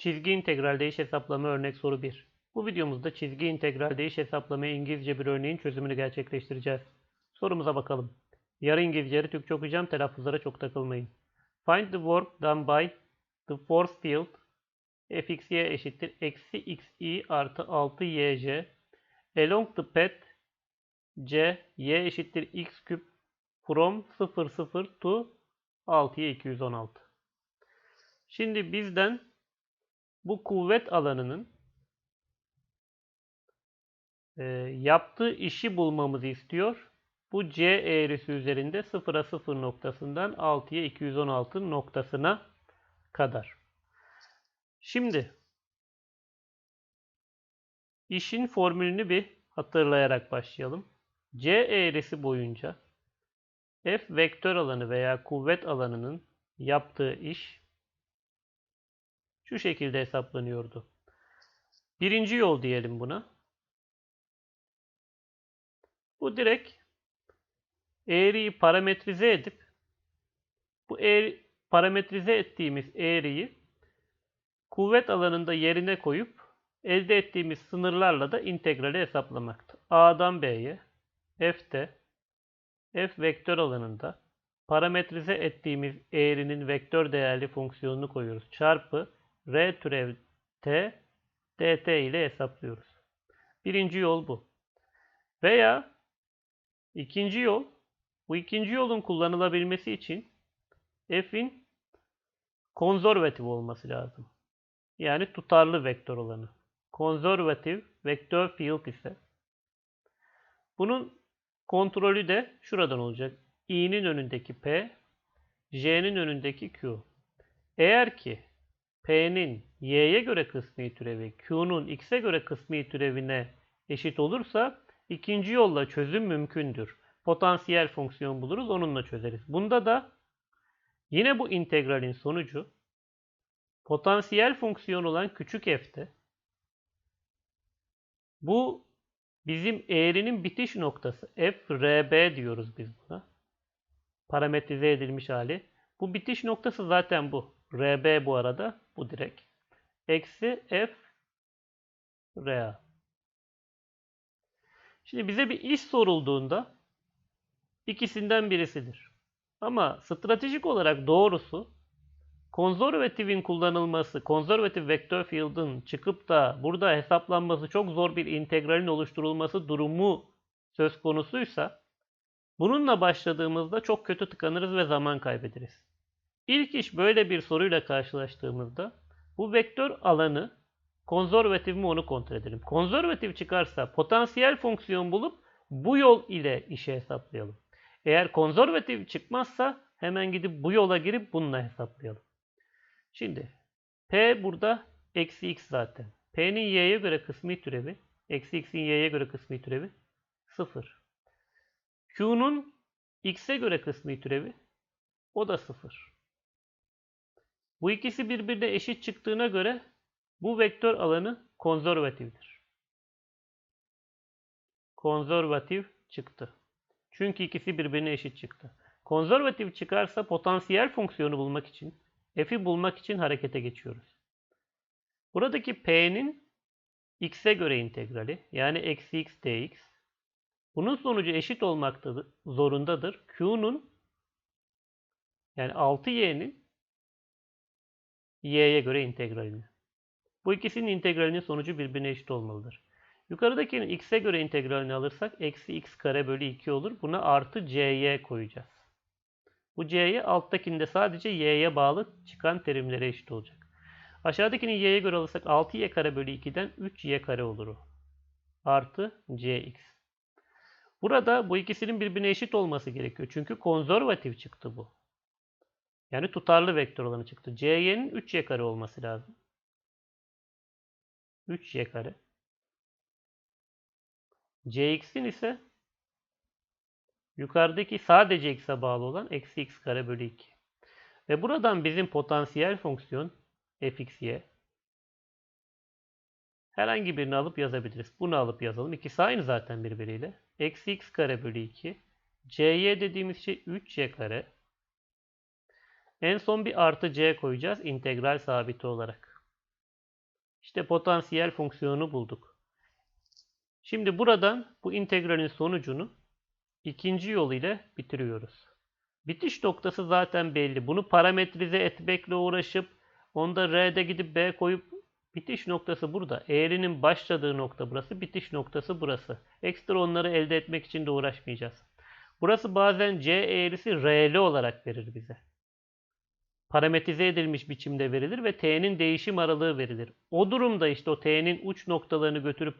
Çizgi integral değiş hesaplama örnek soru 1. Bu videomuzda çizgi integral değiş hesaplamaya İngilizce bir örneğin çözümünü gerçekleştireceğiz. Sorumuza bakalım. Yarı İngilizceleri Türkçe okuyacağım. Telaffuzlara çok takılmayın. Find the work done by the force field fxy eşittir eksi xy artı 6yj along the path c y eşittir x küp from 0 0 to 6'ya 216. Şimdi bizden bu kuvvet alanının e, yaptığı işi bulmamızı istiyor. Bu C eğrisi üzerinde 0'a 0 noktasından 6'ya 216 noktasına kadar. Şimdi işin formülünü bir hatırlayarak başlayalım. C eğrisi boyunca F vektör alanı veya kuvvet alanının yaptığı iş şu şekilde hesaplanıyordu. Birinci yol diyelim buna. Bu direkt eğriyi parametrize edip bu eğri, parametrize ettiğimiz eğriyi kuvvet alanında yerine koyup elde ettiğimiz sınırlarla da integrali hesaplamakta. A'dan B'ye F'te F vektör alanında parametrize ettiğimiz eğrinin vektör değerli fonksiyonunu koyuyoruz. Çarpı R türev T dt ile hesaplıyoruz. Birinci yol bu. Veya ikinci yol bu ikinci yolun kullanılabilmesi için f'in konservatif olması lazım. Yani tutarlı vektör olanı. Konservatif vektör field ise bunun kontrolü de şuradan olacak. i'nin önündeki p, j'nin önündeki q. Eğer ki p'nin y'ye göre kısmi türevi q'nun x'e göre kısmi türevine eşit olursa ikinci yolla çözüm mümkündür potansiyel fonksiyon buluruz. Onunla çözeriz. Bunda da yine bu integralin sonucu potansiyel fonksiyon olan küçük f'te bu bizim eğrinin bitiş noktası f rb diyoruz biz buna. Parametrize edilmiş hali. Bu bitiş noktası zaten bu. Rb bu arada. Bu direkt. Eksi f ra. Şimdi bize bir iş sorulduğunda ikisinden birisidir. Ama stratejik olarak doğrusu konservatifin kullanılması, konservatif vektör field'ın çıkıp da burada hesaplanması çok zor bir integralin oluşturulması durumu söz konusuysa bununla başladığımızda çok kötü tıkanırız ve zaman kaybederiz. İlk iş böyle bir soruyla karşılaştığımızda bu vektör alanı konservatif mi onu kontrol edelim. Konservatif çıkarsa potansiyel fonksiyon bulup bu yol ile işe hesaplayalım. Eğer konservatif çıkmazsa hemen gidip bu yola girip bununla hesaplayalım. Şimdi P burada eksi x zaten. P'nin y'ye göre kısmi türevi, eksi x'in y'ye göre kısmi türevi 0. Q'nun x'e göre kısmi türevi o da 0. Bu ikisi birbirine eşit çıktığına göre bu vektör alanı konservatiftir. Konservatif çıktı. Çünkü ikisi birbirine eşit çıktı. Konservatif çıkarsa potansiyel fonksiyonu bulmak için, f'i bulmak için harekete geçiyoruz. Buradaki p'nin x'e göre integrali yani eksi x dx. Bunun sonucu eşit olmaktadır, zorundadır. Q'nun yani 6y'nin y'ye göre integralini. Bu ikisinin integralinin sonucu birbirine eşit olmalıdır. Yukarıdakinin x'e göre integralini alırsak eksi x kare bölü 2 olur. Buna artı c'ye koyacağız. Bu c'ye alttakinde sadece y'ye bağlı çıkan terimlere eşit olacak. Aşağıdakini y'ye göre alırsak 6y kare bölü 2'den 3y kare olur o. Artı cx. Burada bu ikisinin birbirine eşit olması gerekiyor. Çünkü konservatif çıktı bu. Yani tutarlı vektör olanı çıktı. c'y'nin 3y kare olması lazım. 3y kare Cx'in ise yukarıdaki sadece x'e bağlı olan eksi x kare bölü 2. Ve buradan bizim potansiyel fonksiyon fxy herhangi birini alıp yazabiliriz. Bunu alıp yazalım. İkisi aynı zaten birbiriyle. Eksi x kare bölü 2. cy dediğimiz şey 3y kare. En son bir artı c koyacağız integral sabiti olarak. İşte potansiyel fonksiyonu bulduk. Şimdi buradan bu integralin sonucunu ikinci yol ile bitiriyoruz. Bitiş noktası zaten belli. Bunu parametrize etmekle uğraşıp onda R'de gidip B koyup bitiş noktası burada. Eğrinin başladığı nokta burası. Bitiş noktası burası. Ekstra onları elde etmek için de uğraşmayacağız. Burası bazen C eğrisi R'li olarak verir bize. Parametrize edilmiş biçimde verilir ve T'nin değişim aralığı verilir. O durumda işte o T'nin uç noktalarını götürüp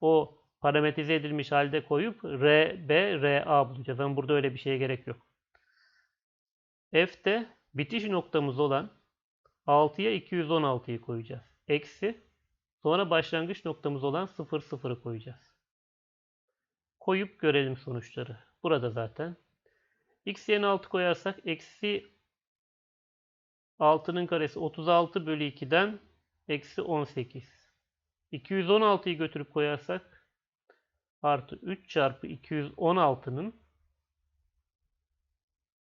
o parametrize edilmiş halde koyup R, B, R, A bulacağız. Ama burada öyle bir şeye gerek yok. F'te bitiş noktamız olan 6'ya 216'yı koyacağız. Eksi sonra başlangıç noktamız olan 0, 0'ı koyacağız. Koyup görelim sonuçları. Burada zaten. X yerine 6 koyarsak eksi 6'nın karesi 36 bölü 2'den eksi 18. 216'yı götürüp koyarsak artı 3 çarpı 216'nın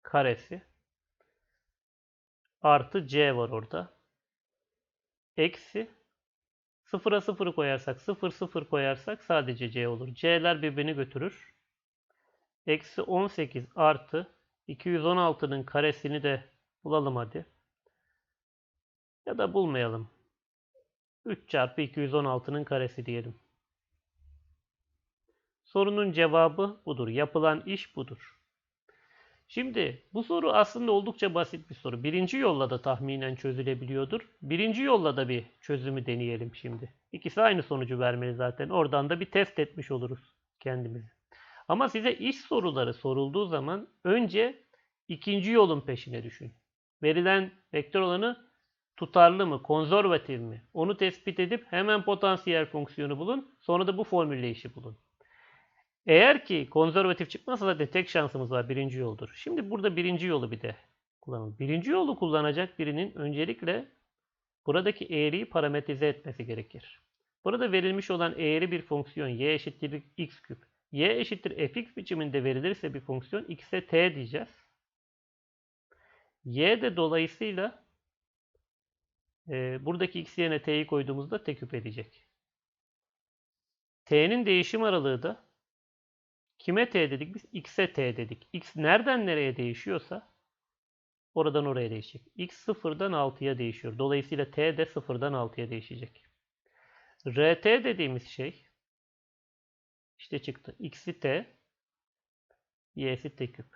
karesi artı c var orada. Eksi 0'a 0'ı koyarsak 0 0 koyarsak sadece c olur. c'ler birbirini götürür. Eksi 18 artı 216'nın karesini de bulalım hadi. Ya da bulmayalım. 3 çarpı 216'nın karesi diyelim. Sorunun cevabı budur. Yapılan iş budur. Şimdi bu soru aslında oldukça basit bir soru. Birinci yolla da tahminen çözülebiliyordur. Birinci yolla da bir çözümü deneyelim şimdi. İkisi aynı sonucu vermeli zaten. Oradan da bir test etmiş oluruz kendimizi. Ama size iş soruları sorulduğu zaman önce ikinci yolun peşine düşün. Verilen vektör alanı tutarlı mı, konservatif mi? Onu tespit edip hemen potansiyel fonksiyonu bulun. Sonra da bu formülle işi bulun. Eğer ki konservatif çıkmazsa zaten tek şansımız var. Birinci yoldur. Şimdi burada birinci yolu bir de kullanalım. Birinci yolu kullanacak birinin öncelikle buradaki eğriyi parametrize etmesi gerekir. Burada verilmiş olan eğri bir fonksiyon y eşittir x küp. y eşittir fx biçiminde verilirse bir fonksiyon x'e t diyeceğiz. y de dolayısıyla e, buradaki x yerine t'yi koyduğumuzda t küp edecek. t'nin değişim aralığı da Kime t dedik biz? X'e t dedik. X nereden nereye değişiyorsa oradan oraya değişecek. X 0'dan 6'ya değişiyor. Dolayısıyla t de 0'dan 6'ya değişecek. rt dediğimiz şey işte çıktı. X'i t y'si t küp.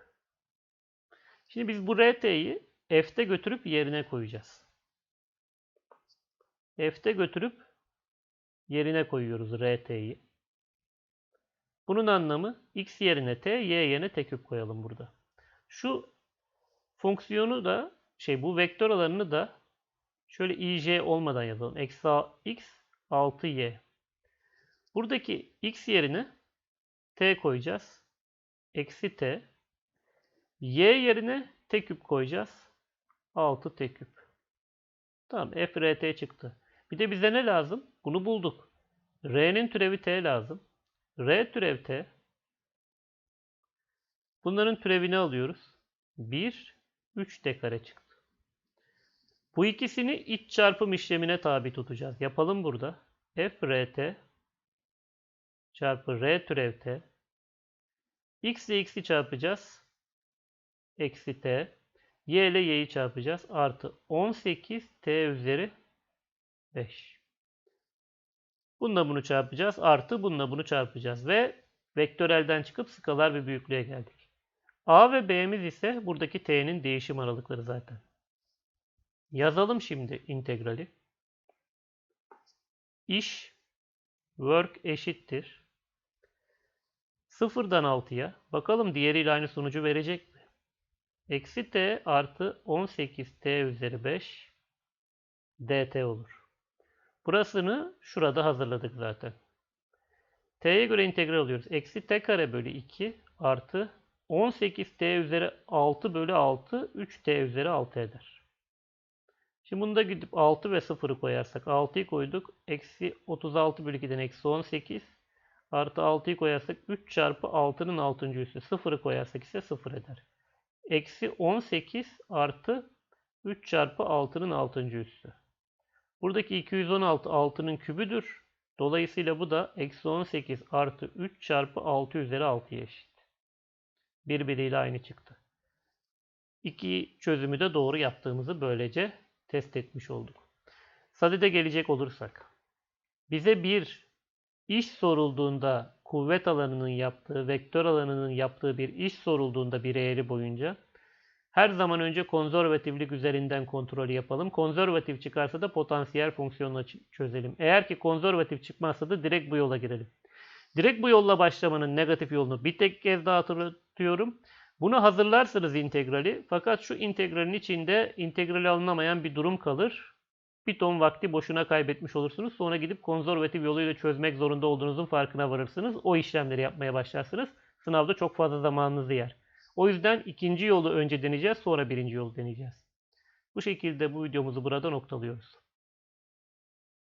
Şimdi biz bu rt'yi f'te götürüp yerine koyacağız. F'te götürüp yerine koyuyoruz rt'yi. Bunun anlamı x yerine t, y yerine t küp koyalım burada. Şu fonksiyonu da şey bu vektör alanını da şöyle ij olmadan yazalım. Eksi x 6y. Buradaki x yerine t koyacağız. Eksi t. y yerine t küp koyacağız. 6 t küp. Tamam f rt çıktı. Bir de bize ne lazım? Bunu bulduk. r'nin türevi t lazım. R türev T. Bunların türevini alıyoruz. 1, 3 T kare çıktı. Bu ikisini iç çarpım işlemine tabi tutacağız. Yapalım burada. F RT çarpı R türev T. X ile X'i çarpacağız. Eksi T. Y ile Y'yi çarpacağız. Artı 18 T üzeri 5. Bununla bunu çarpacağız. Artı bununla bunu çarpacağız. Ve vektörelden çıkıp skalar bir büyüklüğe geldik. A ve B'miz ise buradaki T'nin değişim aralıkları zaten. Yazalım şimdi integrali. İş work eşittir. Sıfırdan 6'ya. Bakalım diğeriyle aynı sonucu verecek mi? Eksi t artı 18t üzeri 5 dt olur. Burasını şurada hazırladık zaten. t'ye göre integral alıyoruz. Eksi t kare bölü 2 artı 18t üzeri 6 bölü 6 3t üzeri 6 eder. Şimdi bunda gidip 6 ve 0'ı koyarsak 6'yı koyduk. Eksi 36 bölü 2'den eksi 18 artı 6'yı koyarsak 3 çarpı 6'nın 6. üssü 0'ı koyarsak ise 0 eder. Eksi 18 artı 3 çarpı 6'nın 6. üssü. Buradaki 216 6'nın kübüdür. Dolayısıyla bu da eksi 18 artı 3 çarpı 6 üzeri 6'ya eşit. Birbiriyle aynı çıktı. İki çözümü de doğru yaptığımızı böylece test etmiş olduk. Sadede gelecek olursak. Bize bir iş sorulduğunda kuvvet alanının yaptığı, vektör alanının yaptığı bir iş sorulduğunda bir eğri boyunca her zaman önce konservatiflik üzerinden kontrolü yapalım. Konservatif çıkarsa da potansiyel fonksiyonla ç- çözelim. Eğer ki konservatif çıkmazsa da direkt bu yola girelim. Direkt bu yolla başlamanın negatif yolunu bir tek kez daha hatırlatıyorum. Bunu hazırlarsınız integrali. Fakat şu integralin içinde integrali alınamayan bir durum kalır. Bir ton vakti boşuna kaybetmiş olursunuz. Sonra gidip konservatif yoluyla çözmek zorunda olduğunuzun farkına varırsınız. O işlemleri yapmaya başlarsınız. Sınavda çok fazla zamanınızı yer. O yüzden ikinci yolu önce deneyeceğiz, sonra birinci yolu deneyeceğiz. Bu şekilde bu videomuzu burada noktalıyoruz.